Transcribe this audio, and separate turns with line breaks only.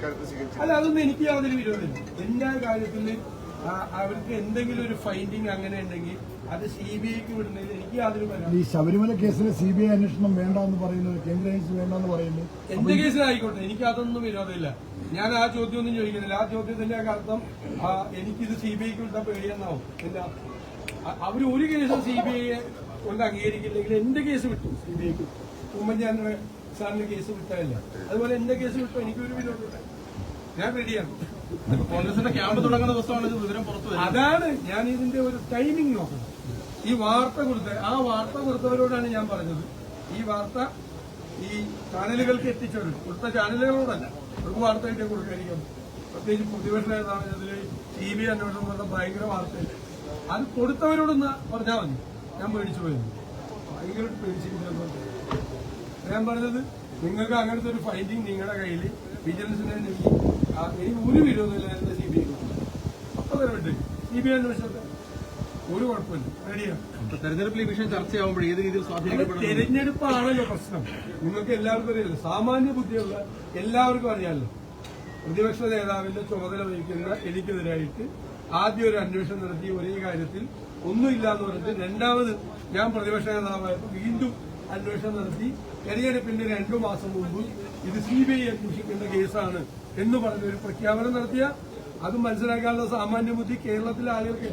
ഇക്കാര്യത്തിൽ സ്വീകരിച്ചു
അല്ല അതൊന്നും എനിക്ക് യാതൊരു വിരോധമില്ല. എല്ലാ കാര്യത്തിലും അവർക്ക് എന്തെങ്കിലും ഒരു ഫൈൻഡിങ് അങ്ങനെ ഉണ്ടെങ്കിൽ അത് സി ബി ഐക്ക് വിടുന്നതിൽ എനിക്ക് യാതൊരു
ഈ ശബരിമല കേസിൽ സി ബി ഐ അന്വേഷണം വേണ്ട എന്ന് പറയുന്നത് കേന്ദ്ര ഏജൻസി വേണ്ട എന്ന് പറയുന്നത്
എന്ത് കേസിലായിക്കോട്ടെ എനിക്ക് അതൊന്നും വിരോധമില്ല. ഞാൻ ആ ചോദ്യമൊന്നും ചോദിക്കുന്നില്ല. ആ ചോദ്യത്തിന്റെ അർത്ഥം ആ, എനിക്കിത് സി ബി ഐക്ക് വിട്ടാൽ പേടിയെന്നാവും. ഇല്ല. അവർ അവർ ഒരു കേസും സി ബി ഐ കൊണ്ട് അംഗീകരിക്കില്ലെങ്കിൽ എന്റെ കേസ് വിട്ടു സി ബി ഐക്ക് ഉമ്മൻചാണ്ടി സാറിന് കേസ് വിട്ടതല്ല അതുപോലെ എന്റെ കേസ് വിട്ടു എനിക്കൊരു വിരോധമില്ല ഞാൻ റെഡിയാണ്
കോൺഗ്രസിന്റെ ക്യാമ്പ് തുടങ്ങുന്ന ദിവസമാണ് ഇത് വിവരം പുറത്തു
അതാണ് ഞാൻ ഇതിന്റെ ഒരു ടൈമിംഗ് നോക്കുന്നത്. ഈ വാർത്ത കൊടുത്ത ആ വാർത്ത കൊടുത്തവരോടാണ് ഞാൻ പറഞ്ഞത്. ഈ വാർത്ത ഈ ചാനലുകൾക്ക് എത്തിച്ചവർ കൊടുത്ത ചാനലുകളോടല്ല. ഒരു വാർത്ത കിട്ടിയ കൊടുക്കാതിരിക്കാം പ്രത്യേകിച്ച് പ്രതിപക്ഷ അതിൽ ടി വി അന്വേഷണം പറഞ്ഞ ഭയങ്കര വാർത്തയില്ല? അത് കൊടുത്തവരോടൊന്ന് പറഞ്ഞാൽ മതി. ഞാൻ പേടിച്ചു പോയിരുന്നു ഭയങ്കര പേടിച്ചിരിക്കുന്നു ഞാൻ പറഞ്ഞത് നിങ്ങൾക്ക് അങ്ങനത്തെ ഒരു ഫൈൻഡിങ് നിങ്ങളുടെ കയ്യിൽ വിജിലൻസിനെ എനിക്ക് ഒരു വിരോധമില്ലായിരുന്നു സി ബി ഐ അപ്പൊ തന്നെ വിട്ട് സി ബി ഐ അന്വേഷണത്തെ ഒരു കുഴപ്പമില്ല. റെഡിയാണ്
തെരഞ്ഞെടുപ്പിൽ ഈ വിഷയം ചർച്ചയാവുമ്പോൾ ഏത് രീതിയിൽ സ്വാധീനിക്കപ്പെടും
തെരഞ്ഞെടുപ്പാണല്ലോ പ്രശ്നം. നിങ്ങൾക്ക് എല്ലാവർക്കും അറിയാലോ സാമാന്യ ബുദ്ധിയുള്ള എല്ലാവർക്കും അറിയാമല്ലോ പ്രതിപക്ഷ നേതാവിന്റെ ചുമതല വഹിക്കുന്ന എനിക്കെതിരായിട്ട് ആദ്യം ഒരു അന്വേഷണം നടത്തി ഒരേ കാര്യത്തിൽ ഒന്നുമില്ല എന്ന് പറഞ്ഞിട്ട് രണ്ടാമത് ഞാൻ പ്രതിപക്ഷ നേതാവായപ്പോൾ വീണ്ടും അന്വേഷണം നടത്തി. തെരഞ്ഞെടുപ്പിന്റെ രണ്ടു മാസം മുമ്പ് ഇത് സി ബി ഐ അന്വേഷിക്കേണ്ട കേസാണ് എന്ന് പറഞ്ഞ ഒരു പ്രഖ്യാപനം നടത്തിയ. അത് മനസ്സിലാക്കാനുള്ള സാമാന്യ ബുദ്ധി കേരളത്തിലെ ആളുകൾക്ക്